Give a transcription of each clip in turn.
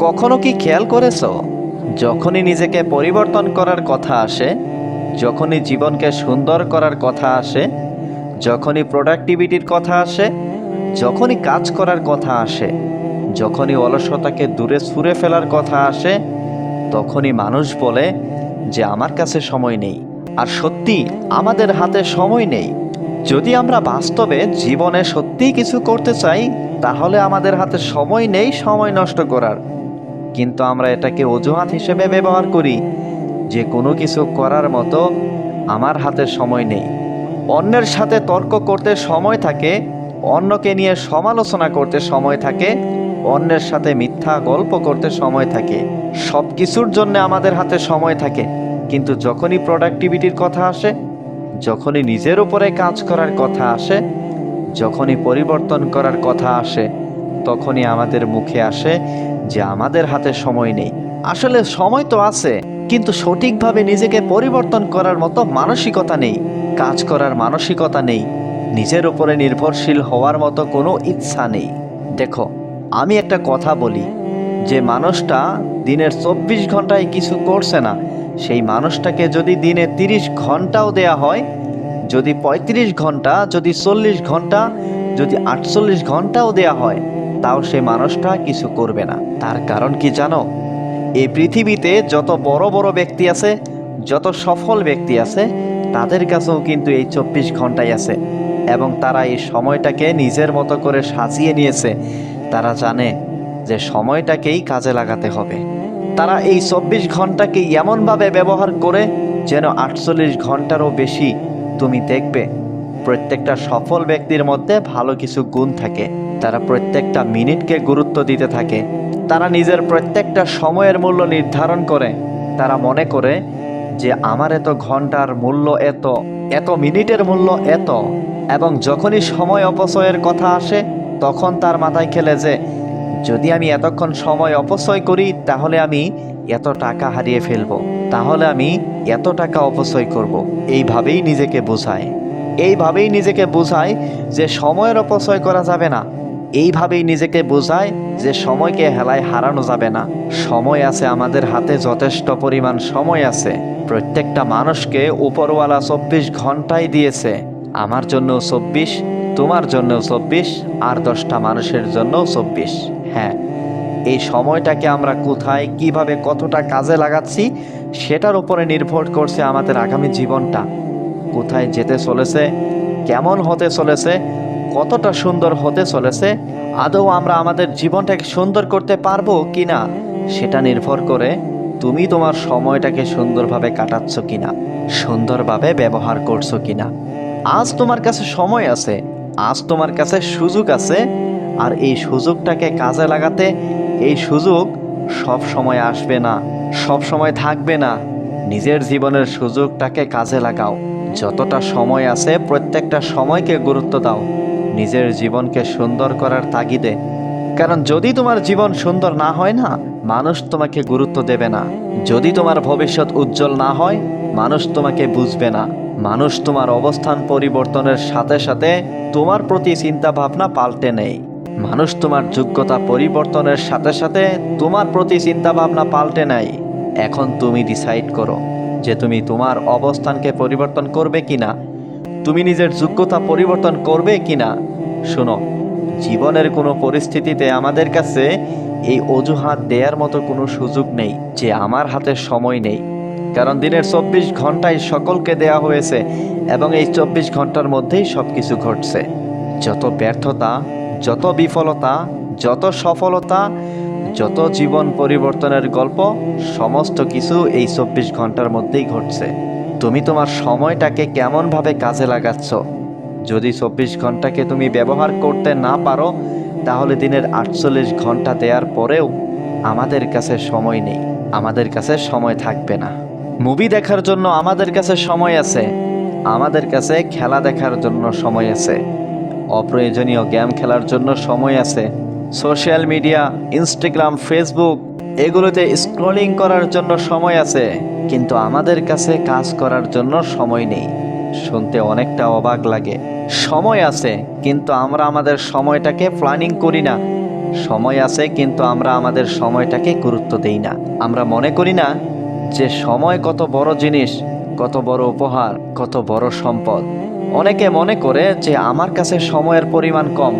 কখনো কি খেয়াল করেছ? যখনই নিজেকে পরিবর্তন করার কথা আসে, যখনই জীবনকে সুন্দর করার কথা আসে, যখনই প্রোডাক্টিভিটির কথা আসে, যখনই কাজ করার কথা আসে, যখনই অলসতাকে দূরে ছুঁড়ে ফেলার কথা আসে, তখনই মানুষ বলে যে আমার কাছে সময় নেই। আর সত্যি আমাদের হাতে সময় নেই। যদি আমরা বাস্তবে জীবনে সত্যিই কিছু করতে চাই, তাহলে আমাদের হাতে সময় নেই সময় নষ্ট করার। কিন্তু আমরা এটাকে অজুহাত হিসেবে ব্যবহার করি। যে কোনো কিছু করার মতো আমার হাতে সময় নেই। অন্যের সাথে তর্ক করতে সময় থাকে, অন্যকে নিয়ে সমালোচনা করতে সময় থাকে, অন্যের সাথে মিথ্যা গল্প করতে সময় থাকে। সব কিছুর জন্য আমাদের হাতে সময় থাকে, কিন্তু যখনই প্রোডাক্টিভিটির কথা আসে, যখনই নিজের উপরে কাজ করার কথা আসে, যখনই পরিবর্তন করার কথা আসে, তখনই আমাদের মুখে আসে যে আমাদের হাতে সময় নেই। আসলে সময় তো আছে, কিন্তু সঠিকভাবে নিজেকে পরিবর্তন করার মতো মানসিকতা নেই, কাজ করার মানসিকতা নেই, নিজের উপরে নির্ভরশীল হওয়ার মতো কোনো ইচ্ছা নেই। দেখো, আমি একটা কথা বলি, যে মানুষটা দিনের চব্বিশ ঘন্টায় কিছু করছে না, সেই মানুষটাকে যদি দিনে তিরিশ ঘন্টাও দেয়া হয়, যদি ৩৫ ঘণ্টা, যদি চল্লিশ ঘণ্টা, যদি আটচল্লিশ ঘন্টাও দেয়া হয় তাও সে মানুষটা কিছু করবে না। তার কারণ কি জানো? এই পৃথিবীতে যত বড় বড় ব্যক্তি আছে, যত সফল ব্যক্তি আছে, তাদের কাছেও কিন্তু এই চব্বিশ ঘন্টাই আছে। এবং তারা এই সময়টাকে নিজের মতো করে সাজিয়ে নিয়েছে। তারা জানে যে সময়টাকেই কাজে লাগাতে হবে। তারা এই চব্বিশ ঘন্টাকে এমনভাবে ব্যবহার করে যেন আটচল্লিশ ঘন্টারও বেশি তুমি দেখবে। প্রত্যেকটা সফল ব্যক্তির মধ্যে ভালো কিছু গুণ থাকে। তারা প্রত্যেকটা মিনিটকে গুরুত্ব দিতে থাকে। তারা নিজের প্রত্যেকটা সময়ের মূল্য নির্ধারণ করে। তারা মনে করে যে আমার এত ঘণ্টার মূল্য এত এত মিনিটের মূল্য এত। এবং যখনই সময় অপচয়ের কথা আসে, তখন তার মাথায় খেলে যে, যদি আমি এতক্ষণ সময় অপচয় করি, তাহলে আমি এত টাকা হারিয়ে ফেলব। তাহলে আমি এত টাকা অপচয় করব। এইভাবেই নিজেকে বোঝায়। এইভাবেই নিজেকে বোঝায় যে, সময়ের অপচয় করা যাবে না। এইভাবেই নিজেকে বোঝায় যে সময়কে হেলায় হারানো যাবে না। সময় আছে আমাদের হাতে, যথেষ্ট পরিমাণ সময় আছে। প্রত্যেকটা মানুষকে উপরওয়ালা চব্বিশ ঘন্টাই দিয়েছে। আমার জন্য চব্বিশ, তোমার জন্য চব্বিশ, আর দশটা মানুষের জন্য চব্বিশ। হ্যাঁ এই সময়টাকে আমরা কোথায়, কীভাবে, কতটা কাজে লাগাচ্ছি, সেটার উপরে নির্ভর করছে আমাদের আগামী জীবনটা। কোথায় যেতে চলেছে, কেমন হতে চলেছে কতটা সুন্দর হতে চলেছে, আদৌ আমরা আমাদের জীবনটাকে সুন্দর করতে পারব কি না সেটা নির্ভর করে তুমি তোমার সময়টাকে সুন্দরভাবে কাটাচ্ছ কিনা, সুন্দরভাবে ব্যবহার করছ কিনা। আজ তোমার কাছে সময় আছে, আজ তোমার কাছে সুযোগ আছে, আর এই সুযোগটাকে কাজে লাগাতে এই সুযোগ সব সময় আসবে না, সব সময় থাকবে না। নিজের জীবনের সুযোগটাকে কাজে লাগাও, যতটা সময় আছে প্রত্যেকটা সময়কে গুরুত্ব দাও। নিজের জীবনকে সুন্দর করার তাগিদে। কারণ যদি তোমার জীবন সুন্দর না হয় না, মানুষ তোমাকে গুরুত্ব দেবে না। যদি তোমার ভবিষ্যৎ উজ্জ্বল না হয়, মানুষ তোমাকে বুঝবে না। মানুষ তোমার অবস্থান পরিবর্তনের সাথে সাথে তোমার প্রতি চিন্তা ভাবনা পাল্টে নেই। মানুষ তোমার যোগ্যতা পরিবর্তনের সাথে সাথে তোমার প্রতি চিন্তা ভাবনা পাল্টে নেয় এখন তুমি ডিসাইড করো যে তুমি তোমার অবস্থানকে পরিবর্তন করবে কিনা। তুমি নিজের যোগ্যতা পরিবর্তন করবে কিনা? শোনো, জীবনের কোনো পরিস্থিতিতে আমাদের কাছে এই অজুহাত দেওয়ার মতো কোনো সুযোগ নেই যে আমার হাতে সময় নেই। কারণ দিনের চব্বিশ ঘন্টায় সকলকে দেয়া হয়েছে এবং এই চব্বিশ ঘণ্টার মধ্যেই সব কিছু ঘটছে। যত ব্যর্থতা, যত বিফলতা, যত সফলতা, যত জীবন পরিবর্তনের গল্প, সমস্ত কিছু এই চব্বিশ ঘণ্টার মধ্যেই ঘটছে। তুমি তোমার সময়টাকে কেমনভাবে কাজে লাগাচ্ছ? যদি চব্বিশ ঘন্টাকে তুমি ব্যবহার করতে না পারো, তাহলে দিনের আটচল্লিশ ঘণ্টা দেওয়ার পরেও আমাদের কাছে সময় নেই। আমাদের কাছে সময় থাকবে না। মুভি দেখার জন্য আমাদের কাছে সময় আছে। আমাদের কাছে খেলা দেখার জন্য সময় আছে। অপ্রয়োজনীয় গেম খেলার জন্য সময় আছে। সোশ্যাল মিডিয়া, ইনস্টাগ্রাম, ফেসবুক এগুলোতে স্ক্রলিং করার জন্য সময় আছে, কিন্তু আমাদের কাছে কাজ করার জন্য সময় নেই। শুনতে অনেকটা অবাক লাগে। সময় আছে, কিন্তু আমরা আমাদের সময়টাকে প্ল্যানিং করি না। সময় আছে, কিন্তু আমরা আমাদের সময়টাকে গুরুত্ব দেই না। আমরা মনে করি না যে সময় কত বড় জিনিস, কত বড় উপহার, কত বড় সম্পদ। অনেকে মনে করে যে আমার কাছে সময়ের পরিমাণ কম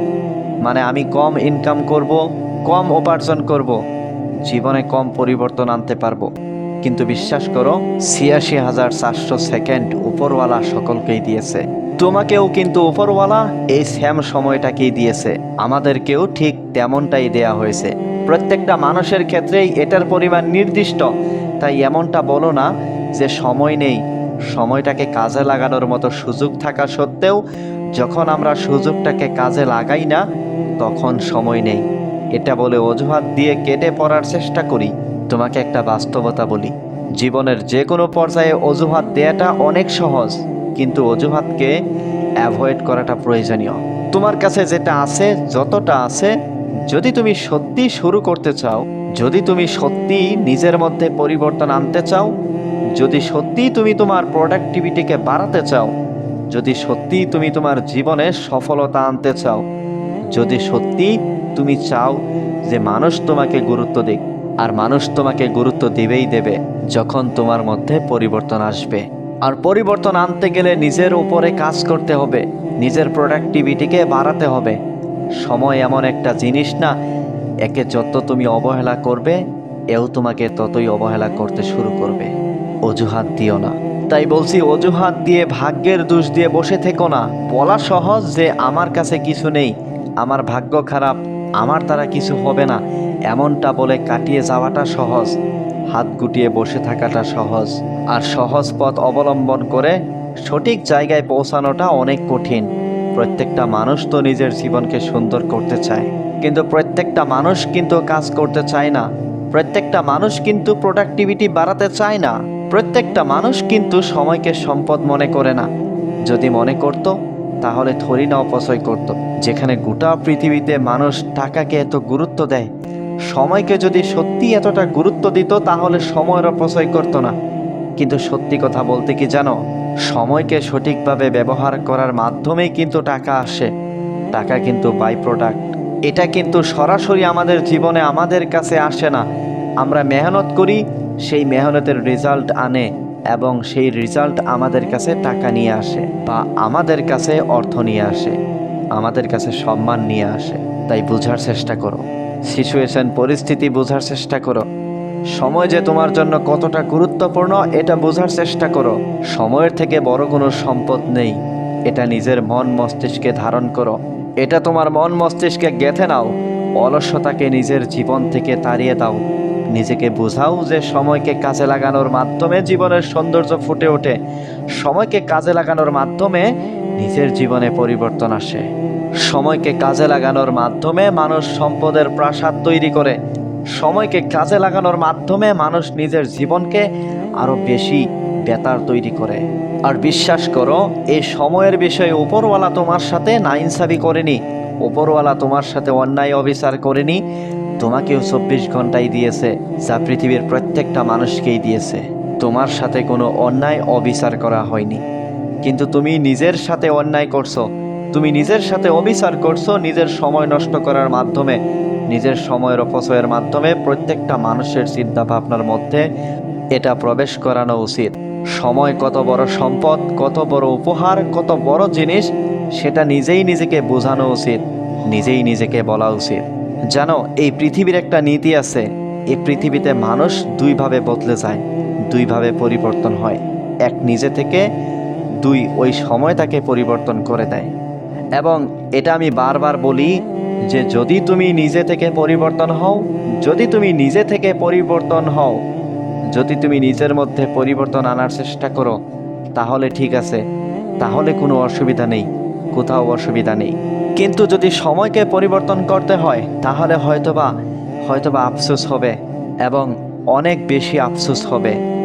মানে আমি কম ইনকাম করব, কম উপার্জন করব। জীবনে কম পরিবর্তন আনতে পারব। কিন্তু বিশ্বাস করো, ছিয়াশি হাজার চারশো সেকেন্ড উপরওয়ালা সকলকেই দিয়েছে। তোমাকেও কিন্তু উপরওয়ালা এই স্যাম সময়টাকেই দিয়েছে। আমাদেরকেও ঠিক তেমনটাই দেয়া হয়েছে। প্রত্যেকটা মানুষের ক্ষেত্রেই এটার পরিমাণ নির্দিষ্ট। তাই এমনটা বলো না যে সময় নেই। সময়টাকে কাজে লাগানোর মতো সুযোগ থাকা সত্ত্বেও যখন আমরা সুযোগটাকে কাজে লাগাই না, তখন সময় নেই। এটা বলে অজুহাত দিয়ে কেটে পড়ার চেষ্টা করি। তোমাকে একটা বাস্তবতা বলি। জীবনের যে কোনো পর্যায়ে অজুহাত দেয়াটা অনেক সহজ, কিন্তু অজুহাতকে অ্যাভয়েড করাটা প্রয়োজনীয়। তোমার কাছে যেটা আছে, যতটা আছে, যদি তুমি সত্যি শুরু করতে চাও, যদি তুমি সত্যি নিজের মধ্যে পরিবর্তন আনতে চাও, যদি সত্যি তুমি তোমার প্রোডাক্টিভিটিকে বাড়াতে চাও, যদি সত্যি তুমি তোমার জীবনে সফলতা আনতে চাও, যদি সত্যি তুমি চাও যে মানুষ তোমাকে গুরুত্ব দিক, আর মানুষ তোমাকে গুরুত্ব দেবেই দেবে যখন তোমার মধ্যে পরিবর্তন আসবে। আর পরিবর্তন আনতে গেলে নিজের উপরে কাজ করতে হবে, নিজের প্রোডাক্টিভিটিকে বাড়াতে হবে। সময় এমন একটা জিনিস না, একে যত তুমি অবহেলা করবে, এও তোমাকে ততই অবহেলা করতে শুরু করবে। অজুহাত দিও না। তাই বলছি, অজুহাত দিয়ে, ভাগ্যের দোষ দিয়ে বসে থেকো না। বলা সহজ যে আমার কাছে কিছু নেই, আমার ভাগ্য খারাপ আমার দ্বারা কিছু হবে না। এমনটা বলে কাটিয়ে যাওয়াটা সহজ, হাত গুটিয়ে বসে থাকাটা সহজ, আর সহজ পথ অবলম্বন করে সঠিক জায়গায় পৌঁছানোটা অনেক কঠিন। প্রত্যেকটা মানুষ তো নিজের জীবনকে সুন্দর করতে চায়, কিন্তু প্রত্যেকটা মানুষ কিন্তু কাজ করতে চায় না। প্রত্যেকটা মানুষ কিন্তু প্রোডাক্টিভিটি বাড়াতে চায় না। প্রত্যেকটা মানুষ কিন্তু সময়কে সম্পদ মনে করে না। যদি মনে করত তাহলে থরি না অপচয় করত। যেখানে গোটা পৃথিবীতে মানুষ টাকাকে এত গুরুত্ব দেয়, সময়কে যদি সত্যি এতটা গুরুত্ব দিত, তাহলে সময়ের অপচয় করতো না। কিন্তু সত্যি কথা বলতে কি জানো, সময়কে সঠিকভাবে ব্যবহার করার মাধ্যমেই কিন্তু টাকা আসে। টাকা কিন্তু বাই প্রোডাক্ট এটা কিন্তু সরাসরি আমাদের জীবনে আমাদের কাছে আসে না। আমরা মেহনত করি, সেই মেহনতের রেজাল্ট আনে। এবং সেই রেজাল্ট আমাদের কাছে টাকা নিয়ে আসে বা আমাদের কাছে অর্থ নিয়ে আসে, আমাদের কাছে সম্মান নিয়ে আসে। তাই বোঝার চেষ্টা করো। সিচুয়েশন পরিস্থিতি বোঝার চেষ্টা করো। সময় যে তোমার জন্য কতটা গুরুত্বপূর্ণ, এটা বোঝার চেষ্টা করো। সময়ের থেকে বড় কোনো সম্পদ নেই। এটা নিজের মন মস্তিষ্কে ধারণ করো। এটা তোমার মন মস্তিষ্কে গেঁথে নাও। অলস্যতাকে নিজের জীবন থেকে তাড়িয়ে দাও। নিজেকে বোঝাও যে সময়কে কাজে লাগানোর মাধ্যমে জীবনের সৌন্দর্য ফুটে ওঠে। সময়কে কাজে লাগানোর মাধ্যমে নিজের জীবনে পরিবর্তন আসে। সময়কে কাজে লাগানোর মাধ্যমে মানুষ সম্পদের প্রাসাদ তৈরি করে। সময়কে কাজে লাগানোর মাধ্যমে মানুষ নিজের জীবনকে আরও বেশি বেতার তৈরি করে। আর বিশ্বাস করো, এই সময়ের বিষয়ে উপরওয়ালা তোমার সাথে নাইনসাবি করেনি। উপরওয়ালা তোমার সাথে অন্যায় অবিচার করেনি। তোমাকেও চব্বিশ ঘন্টাই দিয়েছে, যা পৃথিবীর প্রত্যেকটা মানুষকেই দিয়েছে। তোমার সাথে কোনো অন্যায়, অবিচার করা হয়নি। কিন্তু তুমি নিজের সাথে অন্যায় করছ। তুমি নিজের সাথে অবিচার করছ নিজের সময় নষ্ট করার মাধ্যমে। নিজের সময়ের অপচয়ের মাধ্যমে প্রত্যেকটা মানুষের চিন্তা ভাবনার মধ্যে এটা প্রবেশ করানো উচিত। সময় কত বড় সম্পদ, কত বড় উপহার, কত বড় জিনিস, সেটা নিজেই নিজেকে বোঝানো উচিত, নিজেই নিজেকে বলা উচিত। জানো, এই পৃথিবীর একটা নীতি আছে। এই পৃথিবীতে মানুষ দুইভাবে বদলে যায়, দুইভাবে পরিবর্তন হয়। এক নিজে থেকে, দুই ওই সময় তাকে পরিবর্তন করে দেয়। এবং এটা আমি বারবার বলি যে যদি তুমি নিজে থেকে পরিবর্তন হও, যদি তুমি নিজে থেকে পরিবর্তন হও, যদি তুমি নিজের মধ্যে পরিবর্তন আনার চেষ্টা করো, তাহলে ঠিক আছে। তাহলে কোনো অসুবিধা নেই, কোথাও অসুবিধা নেই। কিন্তু যদি সময়কে পরিবর্তন করতে হয়, তাহলে হয়তোবা হয়তোবা আফসোস হবে এবং অনেক বেশি আফসোস হবে।